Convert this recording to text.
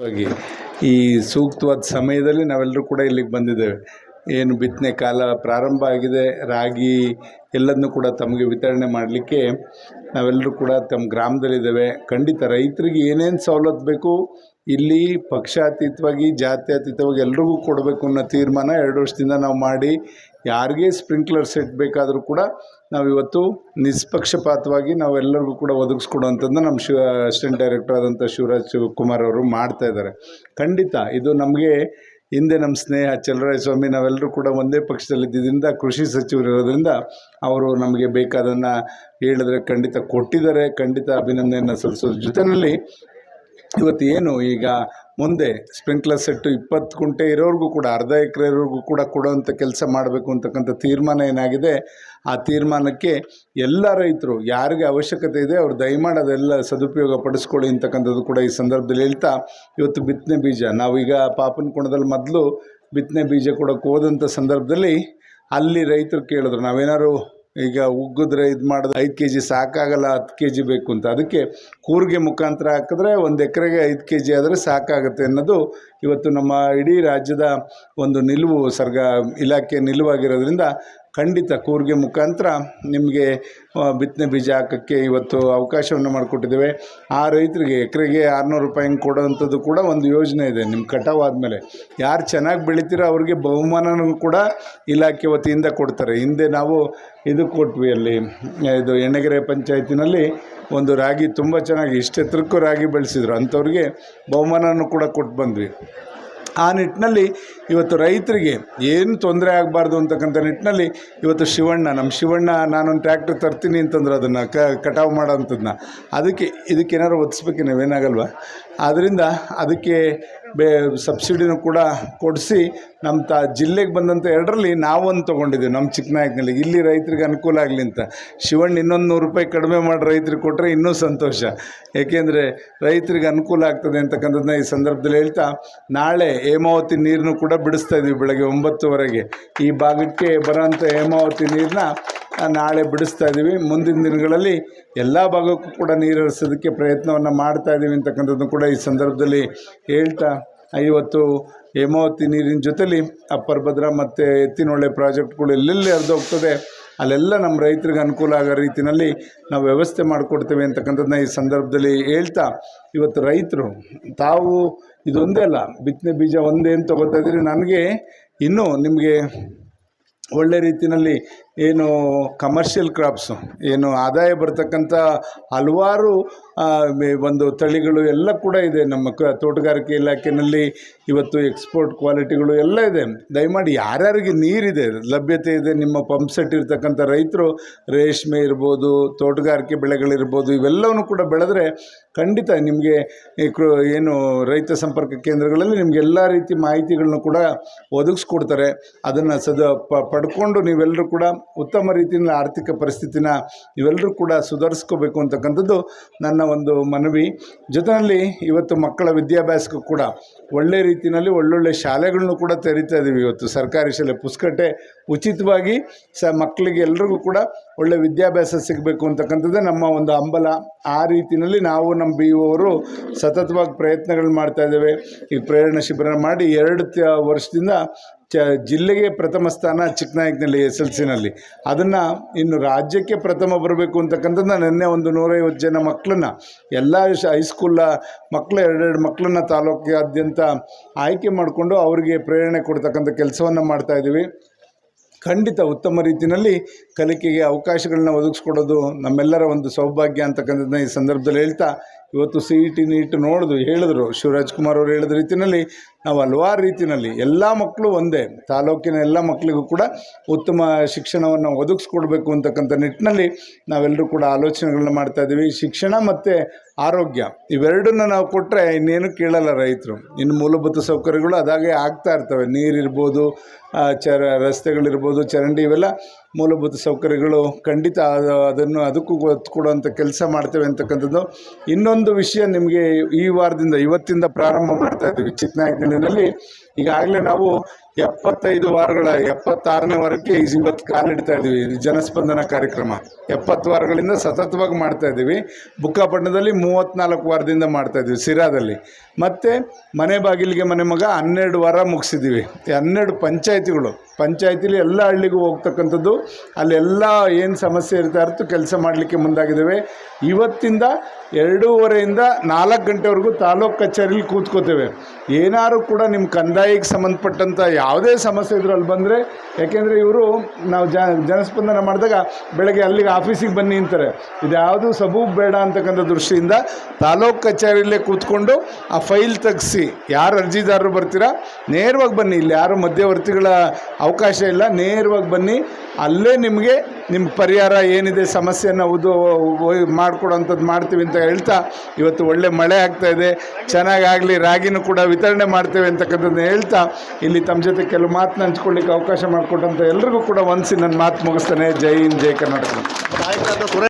ವಾಗಿ ಈ ಸೂಕ್ತವಾದ ಸಮಯದಲ್ಲಿ ನಾವೆಲ್ಲರೂ ಕೂಡ ಇಲ್ಲಿಗೆ ಬಂದಿದ್ದೇವೆ. ಏನು ಬಿತ್ತನೆ ಕಾಲ ಪ್ರಾರಂಭ ಆಗಿದೆ, ರಾಗಿ ಎಲ್ಲದನ್ನೂ ಕೂಡ ತಮಗೆ ವಿತರಣೆ ಮಾಡಲಿಕ್ಕೆ ನಾವೆಲ್ಲರೂ ಕೂಡ ತಮ್ಮ ಗ್ರಾಮದಲ್ಲಿದ್ದೇವೆ. ಖಂಡಿತ ರೈತರಿಗೆ ಏನೇನು ಸವಲತ್ತು ಬೇಕು, ಇಲ್ಲಿ ಪಕ್ಷಾತೀತವಾಗಿ, ಜಾತ್ಯತೀತವಾಗಿ ಎಲ್ರಿಗೂ ಕೊಡಬೇಕು ಅನ್ನೋ ತೀರ್ಮಾನ ಎರಡು ವರ್ಷದಿಂದ ನಾವು ಮಾಡಿ ಯಾರಿಗೆ ಸ್ಪ್ರಿಂಕ್ಲರ್ ಸೆಟ್ ಬೇಕಾದರೂ ಕೂಡ ನಾವು ಇವತ್ತು ನಿಷ್ಪಕ್ಷಪಾತವಾಗಿ ನಾವೆಲ್ಲರಿಗೂ ಕೂಡ ಒದಗಿಸ್ಕೊಡುವಂಥದ್ದನ್ನ ನಮ್ಮ ಶಿವ, ಅಸಿಸ್ಟೆಂಟ್ ಡೈರೆಕ್ಟರ್ ಆದಂಥ ಶಿವರಾಜ್ ಕುಮಾರ್ ಅವರು ಮಾಡ್ತಾ ಇದ್ದಾರೆ. ಖಂಡಿತ ಇದು ನಮಗೆ ಹಿಂದೆ ನಮ್ಮ ಸ್ನೇಹ ಚಲರಾಯ ಸ್ವಾಮಿ, ನಾವೆಲ್ಲರೂ ಕೂಡ ಒಂದೇ ಪಕ್ಷದಲ್ಲಿದ್ದರಿಂದ ಕೃಷಿ ಸಚಿವರು ಇರೋದ್ರಿಂದ ಅವರು ನಮಗೆ ಬೇಕಾದನ್ನು ಹೇಳಿದ್ರೆ ಖಂಡಿತ ಕೊಟ್ಟಿದ್ದಾರೆ. ಖಂಡಿತ ಅಭಿನಂದನೆಯನ್ನು ಸಲ್ಲಿಸೋದ್ರ ಜೊತೆಯಲ್ಲಿ ಇವತ್ತು ಏನು ಈಗ ಮುಂದೆ ಸ್ಪ್ರಿಂಕ್ಲರ್ ಸೆಟ್ಟು ಇಪ್ಪತ್ತು ಗುಂಟೆ ಇರೋರಿಗೂ ಕೂಡ, ಅರ್ಧ ಎಕರೆ ಇರೋರ್ಗೂ ಕೂಡ ಕೊಡುವಂಥ ಕೆಲಸ ಮಾಡಬೇಕು ಅಂತಕ್ಕಂಥ ತೀರ್ಮಾನ ಏನಾಗಿದೆ? ಆ ತೀರ್ಮಾನಕ್ಕೆ ಎಲ್ಲ ರೈತರು ಯಾರಿಗೆ ಅವಶ್ಯಕತೆ ಇದೆ ಅವ್ರು ದಯಮಾಡಿ ಅದೆಲ್ಲ ಸದುಪಯೋಗ ಪಡಿಸ್ಕೊಳ್ಳಿ ಅಂತಕ್ಕಂಥದ್ದು ಕೂಡ ಈ ಸಂದರ್ಭದಲ್ಲಿ ಹೇಳ್ತಾ, ಇವತ್ತು ಬಿತ್ತನೆ ಬೀಜ ನಾವೀಗ ಪಾಪನ ಕುಣದಲ್ಲಿ ಮೊದಲು ಬಿತ್ತನೆ ಬೀಜ ಕೊಡೋಕೆ ಹೋದಂಥ ಸಂದರ್ಭದಲ್ಲಿ ಅಲ್ಲಿ ರೈತರು ಕೇಳಿದ್ರು, ನಾವೇನಾದ್ರು ಈಗ ಉಗ್ಗಿದ್ರೆ ಇದು ಮಾಡಿದ್ರೆ ಐದು ಕೆ ಜಿ ಸಾಕಾಗಲ್ಲ, ಹತ್ತು ಕೆ ಜಿ ಬೇಕು ಅಂತ. ಅದಕ್ಕೆ ಕೂರಿಗೆ ಮುಖಾಂತರ ಹಾಕಿದ್ರೆ ಒಂದು ಎಕರೆಗೆ ಐದು ಕೆ ಜಿ ಆದರೆ ಸಾಕಾಗುತ್ತೆ ಅನ್ನೋದು ಇವತ್ತು ನಮ್ಮ ಇಡೀ ರಾಜ್ಯದ ಒಂದು ನಿಲುವು, ಸರ್ಗ ಇಲಾಖೆ ನಿಲುವಾಗಿರೋದ್ರಿಂದ ಖಂಡಿತ ಕೂರ್ಗೆ ಮುಖಾಂತರ ನಿಮಗೆ ಬಿತ್ತನೆ ಬೀಜ ಹಾಕೋಕ್ಕೆ ಇವತ್ತು ಅವಕಾಶವನ್ನು ಮಾಡಿಕೊಟ್ಟಿದ್ದೇವೆ. ಆ ರೈತರಿಗೆ ಎಕರೆಗೆ ಆರುನೂರು ರೂಪಾಯಿ ಹಿಂಗೆ ಕೊಡೋವಂಥದ್ದು ಕೂಡ ಒಂದು ಯೋಜನೆ ಇದೆ. ನಿಮ್ಮ ಕಟಾವು ಆದಮೇಲೆ ಯಾರು ಚೆನ್ನಾಗಿ ಬೆಳಿತೀರೋ ಅವ್ರಿಗೆ ಬಹುಮಾನನೂ ಕೂಡ ಇಲಾಖೆ ವತಿಯಿಂದ ಕೊಡ್ತಾರೆ. ಹಿಂದೆ ನಾವು ಇದು ಕೊಟ್ವಿ ಅಲ್ಲಿ, ಇದು ಎಣ್ಣೆಗೆರೆ ಪಂಚಾಯತಿನಲ್ಲಿ ಒಂದು ರಾಗಿ ತುಂಬ ಚೆನ್ನಾಗಿ ಇಷ್ಟೆತ್ತರಕ್ಕೂ ರಾಗಿ ಬೆಳೆಸಿದ್ರು. ಅಂಥವ್ರಿಗೆ ಬಹುಮಾನನೂ ಕೂಡ ಕೊಟ್ಟು ಬಂದ್ವಿ. ಆ ನಿಟ್ಟಿನಲ್ಲಿ ಇವತ್ತು ರೈತರಿಗೆ ಏನು ತೊಂದರೆ ಆಗಬಾರ್ದು ಅಂತಕ್ಕಂಥ ನಿಟ್ಟಿನಲ್ಲಿ ಇವತ್ತು ಶಿವಣ್ಣ, ನಮ್ಮ ಶಿವಣ್ಣ ನಾನೊಂದು ಟ್ರ್ಯಾಕ್ಟರ್ ತರ್ತೀನಿ ಅಂತಂದ್ರೆ ಅದನ್ನು ಕಟಾವು ಮಾಡೋವಂಥದ್ದನ್ನ ಅದಕ್ಕೆ ಇದಕ್ಕೆ ಏನಾದ್ರು ಒದಿಸ್ಬೇಕು ನೀವೇನಾಗಲ್ವ? ಆದ್ದರಿಂದ ಅದಕ್ಕೆ ಬೇ, ಸಬ್ಸಿಡಿನೂ ಕೂಡ ಕೊಡಿಸಿ ನಮ್ಮ ತ, ಜಿಲ್ಲೆಗೆ ಬಂದಂಥ ಎರಡರಲ್ಲಿ ನಾವೊಂದು ತೊಗೊಂಡಿದ್ದೀವಿ, ನಮ್ಮ ಚಿಕ್ಕನಾಯಕನಲ್ಲಿ ಇಲ್ಲಿ ರೈತರಿಗೆ ಅನುಕೂಲ ಆಗಲಿ ಅಂತ. ಶಿವಣ್ಣ ಇನ್ನೊಂದು ನೂರು ರೂಪಾಯಿ ಕಡಿಮೆ ಮಾಡಿ ರೈತರಿಗೆ ಕೊಟ್ಟರೆ ಇನ್ನೂ ಸಂತೋಷ. ಏಕೆಂದರೆ ರೈತರಿಗೆ ಅನುಕೂಲ ಆಗ್ತದೆ ಅಂತಕ್ಕಂಥದ್ದನ್ನ ಈ ಸಂದರ್ಭದಲ್ಲಿ ಹೇಳ್ತಾ, ನಾಳೆ ಹೇಮಾವತಿ ನೀರನ್ನು ಕೂಡ ಬಿಡಿಸ್ತಾ ಇದ್ದೀವಿ ಬೆಳಗ್ಗೆ ಒಂಬತ್ತುವರೆಗೆ. ಈ ಭಾಗಕ್ಕೆ ಬರೋಂಥ ಹೇಮಾವತಿ ನೀರನ್ನ ನಾಳೆ ಬಿಡಿಸ್ತಾ ಇದ್ದೀವಿ. ಮುಂದಿನ ದಿನಗಳಲ್ಲಿ ಎಲ್ಲ ಭಾಗಕ್ಕೂ ಕೂಡ ನೀರು ಹರಿಸೋದಕ್ಕೆ ಪ್ರಯತ್ನವನ್ನು ಮಾಡ್ತಾ ಇದ್ದೀವಿ ಅಂತಕ್ಕಂಥದ್ದು ಕೂಡ ಈ ಸಂದರ್ಭದಲ್ಲಿ ಹೇಳ್ತಾ ಇವತ್ತು ಹೇಮಾವತಿ ನೀರಿನ ಜೊತೆಲಿ ಅಪ್ಪರ್ ಭದ್ರ ಮತ್ತು ಎತ್ತಿನೊಳ್ಳೆ ಪ್ರಾಜೆಕ್ಟ್ಗಳು ಎಲ್ಲೆಲ್ಲಿ ಹರಿದು ಹೋಗ್ತದೆ, ಅಲ್ಲೆಲ್ಲ ನಮ್ಮ ರೈತರಿಗೆ ಅನುಕೂಲ ಆಗೋ ರೀತಿಯಲ್ಲಿ ನಾವು ವ್ಯವಸ್ಥೆ ಮಾಡಿಕೊಡ್ತೇವೆ ಅಂತಕ್ಕಂಥದ್ದನ್ನ ಈ ಸಂದರ್ಭದಲ್ಲಿ ಹೇಳ್ತಾ, ಇವತ್ತು ರೈತರು, ತಾವು ಇದೊಂದೇ ಅಲ್ಲ, ಬಿತ್ತನೆ ಬೀಜ ಒಂದೇ ಅಂತ ಇದ್ದೀರಿ. ನನಗೆ ಇನ್ನೂ ನಿಮಗೆ ಒಳ್ಳೆ ರೀತಿಯಲ್ಲಿ ಏನು ಕಮರ್ಷಿಯಲ್ ಕ್ರಾಪ್ಸು ಏನು ಆದಾಯ ಬರತಕ್ಕಂಥ ಹಲವಾರು ಒಂದು ತಳಿಗಳು ಎಲ್ಲ ಕೂಡ ಇದೆ. ನಮ್ಮ ಕ, ತೋಟಗಾರಿಕೆ ಇಲಾಖೆಯಲ್ಲಿ ಇವತ್ತು ಎಕ್ಸ್ಪೋರ್ಟ್ ಕ್ವಾಲಿಟಿಗಳು ಎಲ್ಲ ಇದೆ. ದಯಮಾಡಿ ಯಾರ್ಯಾರಿಗೆ ನೀರಿದೆ, ಲಭ್ಯತೆ ಇದೆ, ನಿಮ್ಮ ಪಂಪ್ ಸೆಟ್ ಇರ್ತಕ್ಕಂಥ ರೈತರು, ರೇಷ್ಮೆ ಇರ್ಬೋದು, ತೋಟಗಾರಿಕೆ ಬೆಳೆಗಳಿರ್ಬೋದು, ಇವೆಲ್ಲವನ್ನು ಕೂಡ ಬೆಳೆದ್ರೆ ಖಂಡಿತ ನಿಮಗೆ ಏನು ರೈತ ಸಂಪರ್ಕ ಕೇಂದ್ರಗಳಲ್ಲಿ ನಿಮಗೆ ಎಲ್ಲ ರೀತಿ ಮಾಹಿತಿಗಳನ್ನು ಕೂಡ ಒದಗಿಸ್ಕೊಡ್ತಾರೆ. ಅದನ್ನು ಸದ ಪಡ್ಕೊಂಡು ನೀವೆಲ್ಲರೂ ಕೂಡ ಉತ್ತಮ ರೀತಿಯಲ್ಲಿ ಆರ್ಥಿಕ ಪರಿಸ್ಥಿತಿನ ಇವೆಲ್ಲರೂ ಕೂಡ ಸುಧಾರಿಸ್ಕೋಬೇಕು ಅಂತಕ್ಕಂಥದ್ದು ನನ್ನ ಒಂದು ಮನವಿ. ಜೊತೆಯಲ್ಲಿ ಇವತ್ತು ಮಕ್ಕಳ ವಿದ್ಯಾಭ್ಯಾಸಕ್ಕೂ ಕೂಡ ಒಳ್ಳೆ ರೀತಿಯಲ್ಲಿ ಒಳ್ಳೊಳ್ಳೆ ಶಾಲೆಗಳನ್ನು ಕೂಡ ತೆರಿತಾ ಇದ್ದೀವಿ ಇವತ್ತು ಸರ್ಕಾರಿ ಶಾಲೆ. ಪುಸ್ತಕಟ್ಟೆ ಉಚಿತವಾಗಿ ಸ ಮಕ್ಕಳಿಗೆ ಎಲ್ರಿಗೂ ಕೂಡ ಒಳ್ಳೆ ವಿದ್ಯಾಭ್ಯಾಸ ಸಿಗಬೇಕು ಅಂತಕ್ಕಂಥದ್ದೇ ನಮ್ಮ ಒಂದು ಹಂಬಲ. ಆ ರೀತಿಯಲ್ಲಿ ನಾವು ನಮ್ಮ ಬಿ ಅವರು ಸತತವಾಗಿ ಪ್ರಯತ್ನಗಳು ಮಾಡ್ತಾ ಇದ್ದೇವೆ. ಈ ಪ್ರೇರಣಾ ಶಿಬಿರ ಮಾಡಿ ಎರಡು ವರ್ಷದಿಂದ ಚ ಜಿಲ್ಲೆಗೆ ಪ್ರಥಮ ಸ್ಥಾನ ಚಿಕ್ಕನಾಯಕನಲ್ಲಿ ಎಸ್ ಎಲ್ ಸಿನಲ್ಲಿ ಅದನ್ನು ಇನ್ನು ರಾಜ್ಯಕ್ಕೆ ಪ್ರಥಮ ಬರಬೇಕು ಅಂತಕ್ಕಂಥದ್ದನ್ನ ನಿನ್ನೆ ಒಂದು ನೂರೈವತ್ತು ಜನ ಮಕ್ಕಳನ್ನ ಎಲ್ಲ ಹೈಸ್ಕೂಲ ಮಕ್ಕಳು ಎರಡೆರಡು ಮಕ್ಕಳನ್ನ ತಾಲೂಕಾದ್ಯಂತ ಆಯ್ಕೆ ಮಾಡಿಕೊಂಡು ಅವರಿಗೆ ಪ್ರೇರಣೆ ಕೊಡ್ತಕ್ಕಂಥ ಕೆಲಸವನ್ನು ಮಾಡ್ತಾಯಿದ್ದೀವಿ ಖಂಡಿತ ಉತ್ತಮ ರೀತಿಯಲ್ಲಿ ಕಲಿಕೆಗೆ ಅವಕಾಶಗಳನ್ನ ಒದಗಿಸ್ಕೊಡೋದು ನಮ್ಮೆಲ್ಲರ ಒಂದು ಸೌಭಾಗ್ಯ ಅಂತಕ್ಕಂಥದ್ದನ್ನ ಈ ಸಂದರ್ಭದಲ್ಲಿ ಹೇಳ್ತಾ ಇವತ್ತು ಸಿ ಇ ಟಿ ನೀಟ್ ನೋಡಿದ್ರು, ಹೇಳಿದ್ರು, ಶಿವರಾಜ್ ಕುಮಾರ್ ಅವರು ಹೇಳಿದ ರೀತಿಯಲ್ಲಿ ನಾವು ಹಲವಾರು ರೀತಿಯಲ್ಲಿ ಎಲ್ಲ ಮಕ್ಕಳು ಒಂದೇ, ತಾಲೂಕಿನ ಎಲ್ಲ ಮಕ್ಕಳಿಗೂ ಕೂಡ ಉತ್ತಮ ಶಿಕ್ಷಣವನ್ನು ಒದಗಿಸ್ಕೊಡ್ಬೇಕು ಅಂತಕ್ಕಂಥ ನಿಟ್ಟಿನಲ್ಲಿ ನಾವೆಲ್ಲರೂ ಕೂಡ ಆಲೋಚನೆಗಳನ್ನ ಮಾಡ್ತಾ ಇದ್ದೀವಿ. ಶಿಕ್ಷಣ ಮತ್ತು ಆರೋಗ್ಯ, ಇವೆರಡನ್ನ ನಾವು ಕೊಟ್ಟರೆ ಇನ್ನೇನು ಕೇಳಲ್ಲ ರೈತರು. ಇನ್ನು ಮೂಲಭೂತ ಸೌಕರ್ಯಗಳು ಅದಾಗೆ ಆಗ್ತಾ ಇರ್ತವೆ. ನೀರಿರ್ಬೋದು ಚರ, ರಸ್ತೆಗಳಿರ್ಬೋದು, ಚರಂಡಿ ಇವೆಲ್ಲ ಮೂಲಭೂತ ಸೌಕರ್ಯಗಳು ಖಂಡಿತ ಅದು- ಅದನ್ನು ಅದಕ್ಕೂ ಒತ್ತು ಕೊಡುವಂಥ ಕೆಲಸ ಮಾಡ್ತೇವೆ ಅಂತಕ್ಕಂಥದ್ದು. ಇನ್ನೊಂದು ವಿಷಯ ನಿಮಗೆ ಈ ವಾರದಿಂದ, ಇವತ್ತಿಂದ ಪ್ರಾರಂಭ ಮಾಡ್ತಾ ಇದ್ದೀವಿ ಚಿಕ್ಕನಾಯಕನಲ್ಲಿ ಈಗಾಗಲೇ ನಾವು ಎಪ್ಪತ್ತೈದು ವಾರಗಳ, ಎಪ್ಪತ್ತಾರನೇ ವಾರಕ್ಕೆ ಇವತ್ತು ಕಾಲಿಡ್ತಾ ಇದ್ದೀವಿ. ಇದು ಜನಸ್ಪಂದನ ಕಾರ್ಯಕ್ರಮ. ಎಪ್ಪತ್ತು ವಾರಗಳಿಂದ ಸತತವಾಗಿ ಮಾಡ್ತಾ ಇದ್ದೀವಿ. ಬುಕ್ಕಾಪಟ್ಟಣದಲ್ಲಿ ಮೂವತ್ತ್ನಾಲ್ಕು ವಾರದಿಂದ ಮಾಡ್ತಾ ಇದ್ದೀವಿ, ಸಿರಾದಲ್ಲಿ. ಮತ್ತು ಮನೆ ಬಾಗಿಲಿಗೆ ಮನೆ ಮಗ ಹನ್ನೆರಡು ವಾರ ಮುಗಿಸಿದ್ದೀವಿ. ಹನ್ನೆರಡು ಪಂಚಾಯತಿಗಳು, ಪಂಚಾಯತಿಲಿ ಎಲ್ಲ ಹಳ್ಳಿಗೂ ಹೋಗ್ತಕ್ಕಂಥದ್ದು ಅಲ್ಲೆಲ್ಲ ಏನು ಸಮಸ್ಯೆ ಇರ್ತಾ ಇರ್ತು ಕೆಲಸ ಮಾಡಲಿಕ್ಕೆ ಮುಂದಾಗಿದ್ದೇವೆ. ಇವತ್ತಿಂದ ಎರಡೂವರೆಯಿಂದ ನಾಲ್ಕು ಗಂಟೆವರೆಗೂ ತಾಲೂಕು ಕಚೇರಿಲಿ ಕೂತ್ಕೋತೇವೆ. ಏನಾದ್ರು ಕೂಡ ನಿಮ್ಮ ಕಂದಾಯಕ್ಕೆ ಸಂಬಂಧಪಟ್ಟಂಥ ಯಾವುದೇ ಸಮಸ್ಯೆ ಇದ್ರೂ ಅಲ್ಲಿ ಬಂದರೆ, ಯಾಕೆಂದರೆ ಇವರು ನಾವು ಜನಸ್ಪಂದನ ಮಾಡಿದಾಗ ಬೆಳಗ್ಗೆ ಅಲ್ಲಿಗೆ ಆಫೀಸಿಗೆ ಬನ್ನಿ ಅಂತಾರೆ. ಇದ್ಯಾವುದು ಸಬೂಬ್ ಬೇಡ ಅಂತಕ್ಕಂಥ ದೃಷ್ಟಿಯಿಂದ ತಾಲೂಕು ಕಚೇರಿಯಲ್ಲೇ ಕೂತ್ಕೊಂಡು ಆ ಫೈಲ್ ತೆಗೆಸಿ, ಯಾರು ಅರ್ಜಿದಾರರು ಬರ್ತೀರಾ, ನೇರವಾಗಿ ಬನ್ನಿ. ಇಲ್ಲಿ ಯಾರು ಮಧ್ಯವರ್ತಿಗಳ ಅವಕಾಶ ಇಲ್ಲ, ನೇರವಾಗಿ ಬನ್ನಿ. ಅಲ್ಲೇ ನಿಮಗೆ ನಿಮ್ಮ ಪರಿಹಾರ ಏನಿದೆ, ಸಮಸ್ಯೆಯನ್ನು ಉದು ಮಾಡಿಕೊಡೋಂಥದ್ದು ಮಾಡ್ತೀವಿ ಅಂತ ಹೇಳ್ತಾ ಇವತ್ತು ಒಳ್ಳೆ ಮಳೆ ಆಗ್ತಾ ಇದೆ. ಚೆನ್ನಾಗಾಗಲಿ, ರಾಗಿನೂ ಕೂಡ ವಿತರಣೆ ಮಾಡ್ತೇವೆ ಅಂತಕ್ಕಂಥದ್ದನ್ನ ಹೇಳ್ತಾ ಇಲ್ಲಿ ತಮ್ಮ ಜೊತೆ ಕೆಲವು ಮಾತನ್ನ ಹಂಚ್ಕೊಳ್ಳಿಕ್ಕೆ ಅವಕಾಶ ಮಾಡಿಕೊಟ್ಟಂಥ ಎಲ್ರಿಗೂ ಕೂಡ ಒಂದ್ಸಿ ನನ್ನ ಮಾತು ಮುಗಿಸ್ತೇನೆ. ಜೈ ಹಿಂದ್, ಜೈ ಕರ್ನಾಟಕ.